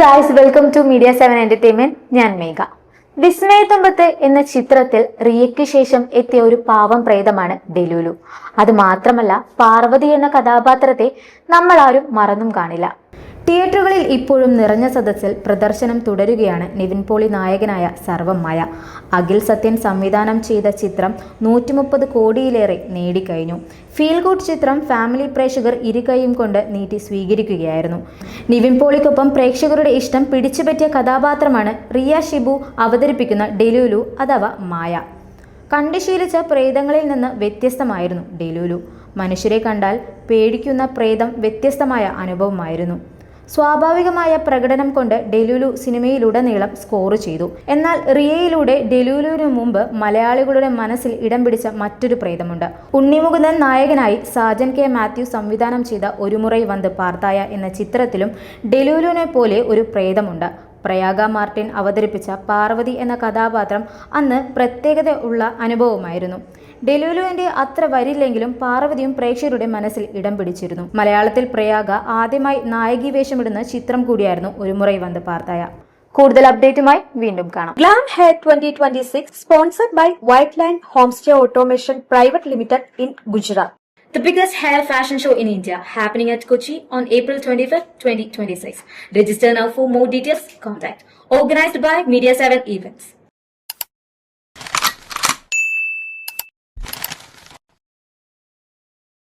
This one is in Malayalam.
Guys welcome to media seven entertainment ഞാൻ മേഘ. വിസ്മയത്തുമ്പത്ത് എന്ന ചിത്രത്തിൽ റിയയ്ക്ക് ശേഷം എത്തിയ ഒരു പാവം പ്രേതമാണ് ഡെലൂലു. അത് മാത്രമല്ല പാർവതി എന്ന കഥാപാത്രത്തെ നമ്മൾ ആരും മറന്നും കാണില്ല. തിയേറ്ററുകളിൽ ഇപ്പോഴും നിറഞ്ഞ സദസ്സിൽ പ്രദർശനം തുടരുകയാണ് നിവിൻ പോളി നായകനായ സർവമായ അഖിൽ സത്യൻ സംവിധാനം ചെയ്ത ചിത്രം നൂറ്റി മുപ്പത് കോടിയിലേറെ നേടിക്കഴിഞ്ഞു. ഫീൽ ഗുഡ് ചിത്രം ഫാമിലി പ്രേക്ഷകർ ഇരുകൈയും കൊണ്ട് നീട്ടി സ്വീകരിക്കുകയായിരുന്നു. നിവിൻ പോളിക്കൊപ്പം പ്രേക്ഷകരുടെ ഇഷ്ടം പിടിച്ചുപറ്റിയ കഥാപാത്രമാണ് റിയ ഷിബു അവതരിപ്പിക്കുന്ന ഡെലുലു അഥവാ മായ. കണ്ടുശീലിച്ച പ്രേതങ്ങളിൽ നിന്ന് വ്യത്യസ്തമായിരുന്നു ഡെലുലു. മനുഷ്യരെ കണ്ടാൽ പേടിക്കുന്ന പ്രേതം വ്യത്യസ്തമായ അനുഭവമായിരുന്നു. സ്വാഭാവികമായ പ്രകടനം കൊണ്ട് ഡെലുലു സിനിമയിലുടനീളം സ്കോർ ചെയ്തു. എന്നാൽ റിയയിലൂടെ ഡെലുലുവിനു മുമ്പ് മലയാളികളുടെ മനസ്സിൽ ഇടം പിടിച്ച മറ്റൊരു പ്രേതമുണ്ട്. ഉണ്ണിമുകുന്ദൻ നായകനായി സാജൻ കെ മാത്യു സംവിധാനം ചെയ്ത ഒരു മുறை വന്ന് പാർത്തായ എന്ന ചിത്രത്തിലും ഡെലുലുവിനെ പോലെ ഒരു പ്രേതമുണ്ട്. പ്രയാഗ മാർട്ടിൻ അവതരിപ്പിച്ച പാർവതി എന്ന കഥാപാത്രം അന്ന് പ്രത്യേകത ഉള്ള അനുഭവമായിരുന്നു. ഡെലുലുവിന്റെ അത്ര വരില്ലെങ്കിലും പാർവതിയും പ്രേക്ഷകരുടെ മനസ്സിൽ ഇടം പിടിച്ചിരുന്നു മലയാളത്തിൽ പ്രയാഗ ആദ്യമായി നായകി വേഷമിടുന്ന ചിത്രം കൂടിയായിരുന്നു ഒരു മുറൈ വന്ന് പാർത്തായ കൂടുതൽ അപ്ഡേറ്റുമായി വീണ്ടും കാണാം Glam Hair twenty twenty six sponsored by White Line Homestay Automation Private Limited in Gujarat The biggest hair fashion show in India happening at Kochi on April 25, 2026. Register now for more details. Contact. Organized by Media 7 Events.